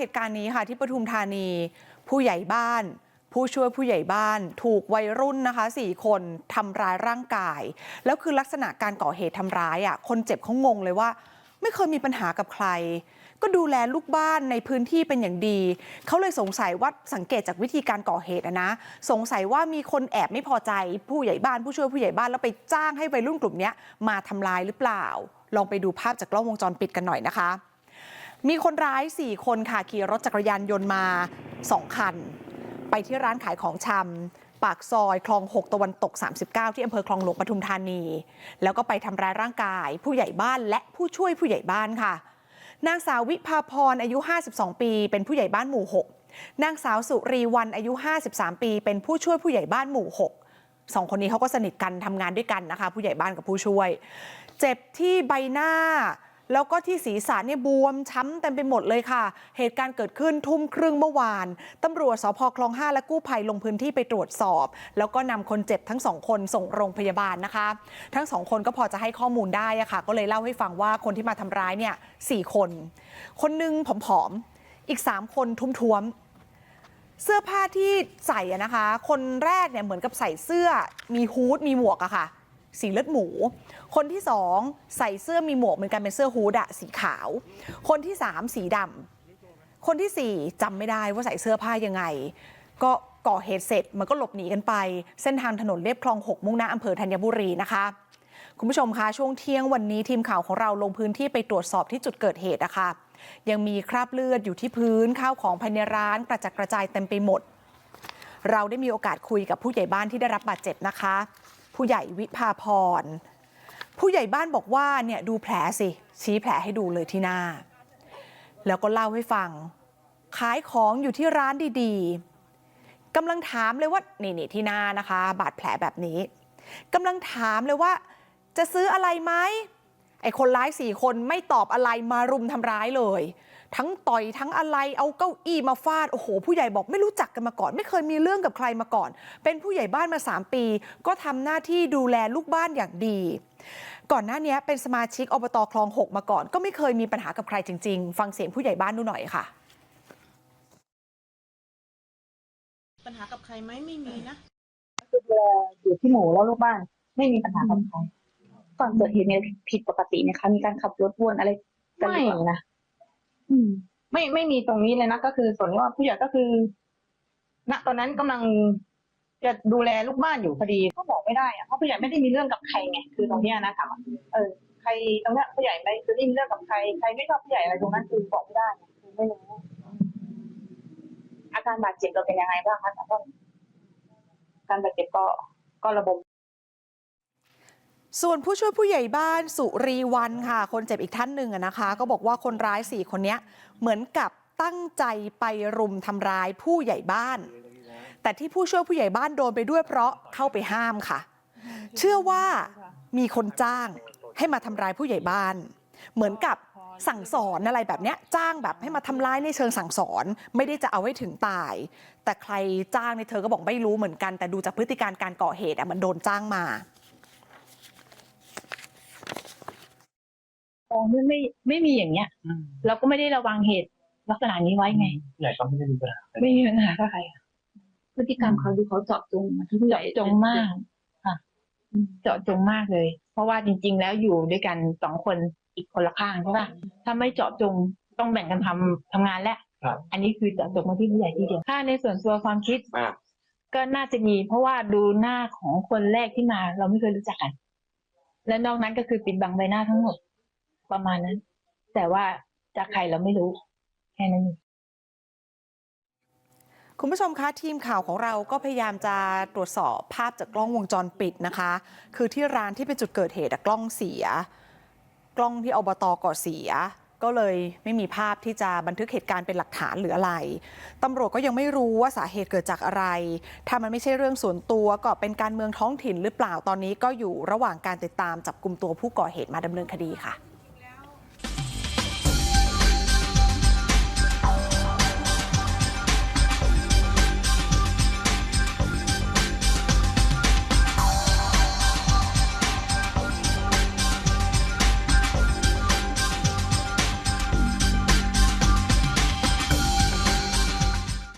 เหตุการณ์นี้ค่ะที่ปทุมธานีผู้ใหญ่บ้าน ผู้ช่วยผู้ใหญ่บ้าน ถูกวัยรุ่นนะคะสี่คนทำร้ายร่างกาย แล้วคือลักษณะการก่อเหตุทำร้ายอะคนเจ็บเขางงเลยว่า ไม่เคยมีปัญหากับใคร ก็ดูแลลูกบ้านในพื้นที่เป็นอย่างดี เขาเลยสงสัยว่าสังเกตจากวิธีการก่อเหตุนะ สงสัยว่ามีคนแอบไม่พอใจผู้ใหญ่บ้าน ผู้ช่วยผู้ใหญ่บ้านแล้วไปจ้างให้วัยรุ่นกลุ่มนี้มาทำลายหรือเปล่า ลองไปดูภาพจากกล้องวงจรปิดกันหน่อยนะคะ มีคนร้าย 4 คนค่ะขี่รถจักรยานยนต์มา 2 คัน ไปที่ร้านขายของชำปากซอยคลอง 6 ตะวันตก 39 ที่อำเภอคลองหลวงปทุมธานี แล้วก็ไปทำร้ายร่างกาย ผู้ใหญ่บ้านและผู้ช่วยผู้ใหญ่บ้านค่ะ นางสาววิภาพรอายุ 52 ปี เป็นผู้ใหญ่บ้านหมู่ 6 นางสาวสุรีวันอายุ 53 ปี เป็นผู้ช่วยผู้ใหญ่บ้านหมู่ 6สองคนนี้เขาก็สนิทกันทำงานด้วยกันนะคะ ผู้ใหญ่บ้านกับผู้ช่วย เจ็บที่ใบหน้า แล้วก็ที่ศีรษะเนี่ยบวมช้ำเต็มไปหมดเลยค่ะ เหตุการณ์เกิดขึ้นทุ่มครึ่งเมื่อวานตำรวจสพคลอง5และกู้ภัยลงพื้นที่ไปตรวจสอบ แล้วก็นำคนเจ็บทั้งสองคนส่งโรงพยาบาลนะคะ ทั้งสองคนก็พอจะให้ข้อมูลได้อะค่ะ ก็เลยเล่าให้ฟังว่าคนที่มาทำร้ายเนี่ยสี่คน คนหนึงผอมๆอีกสามคนทุ้มๆเสื้อผ้าที่ใส่นะคะ คนแรกเนี่ยเหมือนกับใส่เสื้อมีฮูดมีหมวกอะค่ะ สีเลือดหมู คนที่สองใส่เสื้อมีหมวกเหมือนกันเป็นเสื้อฮูดอะสีขาว คนที่สามสีดำคนที่สี่จำไม่ได้ว่าใส่เสื้อผ้ายังไง ก็ก่อเหตุเสร็จมันก็หลบหนีกันไป เส้นทางถนนเลียบคลองหกมุ่งหน้าอำเภอธัญบุรีนะคะคุณผู้ชมคะช่วงเที่ยงวันนี้ทีมข่าวของเราลงพื้นที่ไปตรวจสอบที่จุดเกิดเหตุนะคะยังมีคราบเลือดอยู่ที่พื้นข้าวของภายในร้านกระจัดกระจายเต็มไปหมด เราได้มีโอกาสคุยกับผู้ใหญ่บ้านที่ได้รับบาดเจ็บนะคะ ผู้ใหญ่วิภาพรผู้ใหญ่บ้านบอกว่าเนี่ยดูแผลสิชี้แผลให้ดูเลยที่หน้า แล้วก็เล่าให้ฟัง ขายของอยู่ที่ร้านดีๆกำลังถามเลยว่านี่นี่ที่หน้านะคะ บาดแผลแบบนี้กำลังถามเลยว่า จะซื้ออะไรไหมไอ้คนร้ายสี่คนไม่ตอบอะไรมารุมทำร้ายเลย ทั้งต่อยทั้งอะไรเอาเก้าอี้มาฟาดโอ้โห ผู้ใหญ่บอกไม่รู้จักกันมาก่อน ไม่เคยมีเรื่องกับใครมาก่อน เป็นผู้ใหญ่บ้านมาสามปี ก็ทำหน้าที่ดูแลลูกบ้านอย่างดี ก่อนหน้านี้เป็นสมาชิกอบตคลองหกมาก่อน ก็ไม่เคยมีปัญหากับใครจริง ๆ ฟังเสียงผู้ใหญ่บ้านดูหน่อยค่ะ ปัญหากับใครไหมไม่มีนะดูแลอยู่ที่หมู่แล้วลูกบ้าน ไม่มีปัญหากับใครก่อนเกิดเหตุเนี่ยผิดปกติไหมคะมีการขับรถวนอะไรกันหรือเปล่าไม่นะ อืม ไม่ไม่มีตรงนี้เลยนะก็คือส่วนว่าผู้ใหญ่ก็คือ ณตอนนั้นกำลังจะดูแลลูกบ้านอยู่พอดีก็บอกไม่ได้อะเพราะผู้ใหญ่ไม่ได้มีเรื่องกับใครไงคือตรงเนี้ยนะคะเออใครตรงเนี้ยผู้ใหญ่ไม่คือได้มีเรื่องกับใครใครไม่ชอบผู้ใหญ่อะไรตรงนั้นคือบอกไม่ได้ไงคือไม่รู้อาการบาดเจ็บเราเป็นยังไงบ้างคะตอนอาการบาดเจ็บก็ก็ระบม ส่วนผู้ช่วยผู้ใหญ่บ้านสุรีวันค่ะ คนเจ็บอีกท่านหนึ่งนะคะ ก็บอกว่าคนร้ายสี่คนนี้เหมือนกับตั้งใจไปรุมทำร้ายผู้ใหญ่บ้าน แต่ที่ผู้ช่วยผู้ใหญ่บ้านโดนไปด้วยเพราะเข้าไปห้ามค่ะ เชื่อว่ามีคนจ้างให้มาทำร้ายผู้ใหญ่บ้าน เหมือนกับสั่งสอนอะไรแบบนี้จ้างแบบให้มาทำร้ายในเชิงสั่งสอน ไม่ได้จะเอาให้ถึงตาย แต่ใครจ้างในเธอก็บอกไม่รู้เหมือนกัน แต่ดูจากพฤติการการก่อเหตุอะมันโดนจ้างมา อ๋อไม่ไม่ไม่มีอย่างเงี้ย เราก็ไม่ได้ระวังเหตุลักษณะนี้ไว้ไงใหญ่ก็ไม่ได้มีปัญหาไม่มีปัญหากับใครพฤติกรรมเขาดูเขาเจาะจงมาที่เจาะจงมากค่ะเจาะจงมากเลย เพราะว่าจริง ๆ แล้วอยู่ด้วยกันสองคนอีกคนละข้างใช่ป่ะถ้าไม่เจาะจงต้องแบ่งกันทำทำงานแล้วครับอันนี้คือเจาะจงมาที่ผู้ใหญ่ที่เดียวถ้าในส่วนตัวความคิดมากก็น่าจะมี เพราะว่าดูหน้าของคนแรกที่มา เราไม่เคยรู้จักกัน และนอกนั้นก็คือปิดบังใบหน้าทั้งหมด ประมาณนั้น แต่ว่าจากใครเราไม่รู้ แค่นั้นคุณผู้ชมคะทีมข่าวของเราก็พยายามจะตรวจสอบภาพจากกล้องวงจรปิดนะคะ คือที่ร้านที่เป็นจุดเกิดเหตุกล้องเสีย กล้องที่อบตก่อเสีย ก็เลยไม่มีภาพที่จะบันทึกเหตุการณ์เป็นหลักฐานหรืออะไรตำรวจก็ยังไม่รู้ว่าสาเหตุเกิดจากอะไร ถ้ามันไม่ใช่เรื่องส่วนตัวก็เป็นการเมืองท้องถิ่นหรือเปล่าตอนนี้ก็อยู่ระหว่างการติดตามจับกลุ่มตัวผู้ก่อเหตุมาดำเนินคดีค่ะ